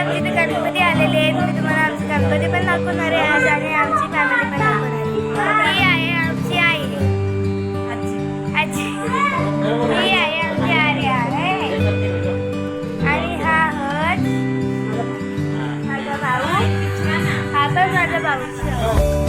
आमच्या इथे गणपती आलेले आहेत. मी तुम्हाला आमचे गणपती पण दाखवणार आहे आज आणि आमची फॅमिली पण दाखवणार ही आहे आमची आई. आजी. ही आहे आमची आरे आहे आणि हा हट. माझा भाऊ. हा पण माझा भाऊ.